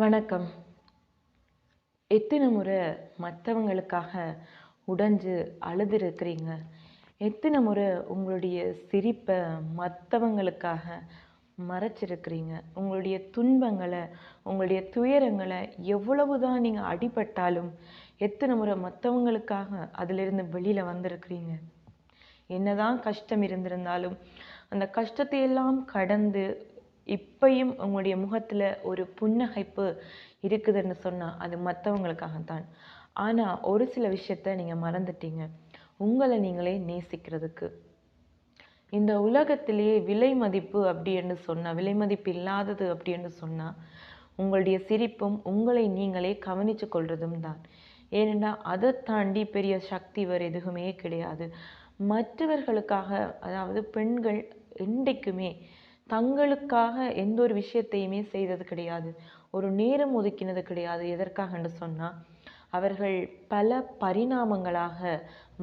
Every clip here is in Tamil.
வணக்கம். எத்தனை முறை மற்றவங்களுக்காக உடைஞ்சு அழுதுருக்கிறீங்க? எத்தனை முறை உங்களுடைய சிரிப்பை மற்றவங்களுக்காக மறைச்சிருக்கிறீங்க? உங்களுடைய துன்பங்களை உங்களுடைய துயரங்களை எவ்வளவு தான் நீங்கள் அடிபட்டாலும் எத்தனை முறை மற்றவங்களுக்காக அதிலிருந்து வெளியில் வந்திருக்கிறீங்க? என்னதான் கஷ்டம் இருந்திருந்தாலும் அந்த கஷ்டத்தையெல்லாம் கடந்து இப்பயும் உங்களுடைய முகத்தில் ஒரு புன்னகைப்பு இருக்குதுன்னு சொன்னால் அது மற்றவங்களுக்காகத்தான் ஆனால் ஒரு சில விஷயத்த நீங்கள் மறந்துட்டீங்க. உங்களை நீங்களே நேசிக்கிறதுக்கு. இந்த உலகத்திலேயே விலை மதிப்பு அப்படின்னு சொன்னால் விலை மதிப்பு இல்லாதது அப்படின்னு சொன்னால் உங்களுடைய சிரிப்பும் உங்களை நீங்களே கவனித்து கொள்வதும் தான். ஏனென்னா அதை தாண்டி பெரிய சக்தி வேறு எதுவுமே கிடையாது. மற்றவர்களுக்காக அதாவது பெண்கள் என்றைக்குமே தங்களுக்காக எந்த ஒரு விஷயத்தையுமே செய்தது கிடையாது. ஒரு நேரம் ஒதுக்கினது கிடையாது. எதற்காகன்னு சொன்னால் அவர்கள் பல பரிணாமங்களாக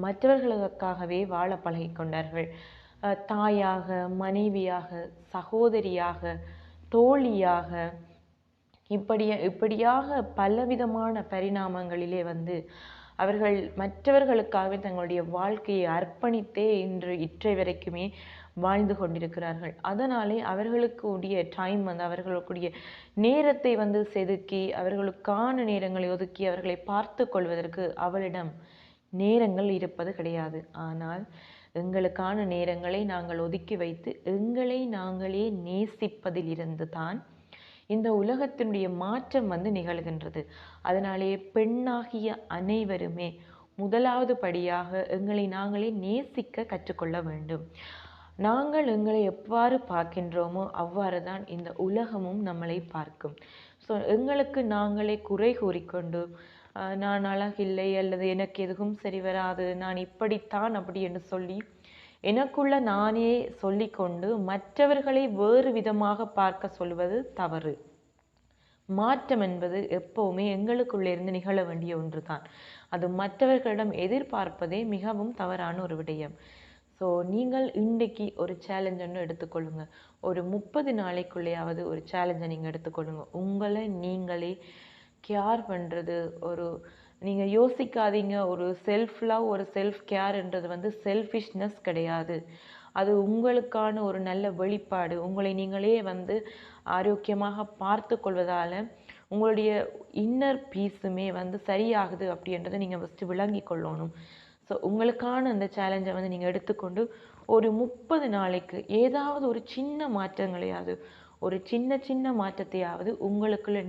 மற்றவர்களுக்காகவே வாழ பழகி கொண்டார்கள். தாயாக மனைவியாக சகோதரியாக தோழியாக இப்படிய இப்படியாக பலவிதமான பரிணாமங்களிலே வந்து அவர்கள் மற்றவர்களுக்காகவே தங்களுடைய வாழ்க்கையை அர்ப்பணித்தே இன்று இற்றை வரைக்குமே வாழ்ந்து கொண்டிருக்கிறார்கள். அதனாலே அவர்களுக்கு உரிய டைம் வந்து அவர்களுக்குரிய நேரத்தை வந்து செதுக்கி அவர்களுக்கான நேரங்களை ஒதுக்கி அவர்களை பார்த்து கொள்வதற்கு அவளிடம் நேரங்கள் இருப்பது கிடையாது. ஆனால் எங்களுக்கான நேரங்களை நாங்கள் ஒதுக்கி வைத்து எங்களை நாங்களே நேசிப்பதிலிருந்து தான் இந்த உலகத்தினுடைய மாற்றம் வந்து நிகழ்கின்றது. அதனாலே பெண்ணாகிய அனைவருமே முதலாவது படியாக எங்களை நாங்களே நேசிக்க கற்றுக்கொள்ள வேண்டும். நாங்கள் எங்களை எவ்வாறு பார்க்கின்றோமோ அவ்வாறு தான் இந்த உலகமும் நம்மளை பார்க்கும். ஸோ எங்களுக்கு நாங்களே குறை கூறிக்கொண்டு நான் அழகில்லை அல்லது எனக்கு எதுவும் சரி வராது நான் இப்படித்தான் அப்படி என்று சொல்லி எனக்குள்ள நானே சொல்லிக்கொண்டு மற்றவர்களை வேறு விதமாக பார்க்க சொல்வது தவறு. மாற்றம் என்பது எப்பவுமே எங்களுக்குள்ளே இருந்து நிகழ வேண்டிய ஒன்றுதான். அது மற்றவர்களிடம் எதிர்பார்ப்பதே மிகவும் தவறான ஒரு விடயம். ஸோ நீங்கள் இன்றைக்கி ஒரு சேலஞ்ச் ஒன்று எடுத்துக்கொள்ளுங்க. ஒரு முப்பது நாளைக்குள்ளேயாவது ஒரு சேலஞ்சை நீங்கள் எடுத்துக்கொள்ளுங்க. உங்களை நீங்களே கேர் பண்ணுறது ஒரு நீங்கள் யோசிக்காதீங்க. ஒரு செல்ஃப் லவ் ஒரு செல்ஃப் கேர்ன்றது வந்து செல்ஃபிஷ்னஸ் கிடையாது. அது உங்களுக்கான ஒரு நல்ல வெளிப்பாடு. உங்களை நீங்களே வந்து ஆரோக்கியமாக பார்த்து கொள்வதால் உங்களுடைய இன்னர் பீஸுமே வந்து சரியாகுது அப்படின்றத நீங்கள் ஃபஸ்ட்டு விளங்கி கொள்ளணும். ஸோ உங்களுக்கான அந்த சேலஞ்சை வந்து நீங்கள் எடுத்துக்கொண்டு ஒரு முப்பது நாளைக்கு ஏதாவது ஒரு சின்ன மாற்றங்களையாவது ஒரு சின்ன சின்ன மாற்றத்தையாவது உங்களுக்குள்ள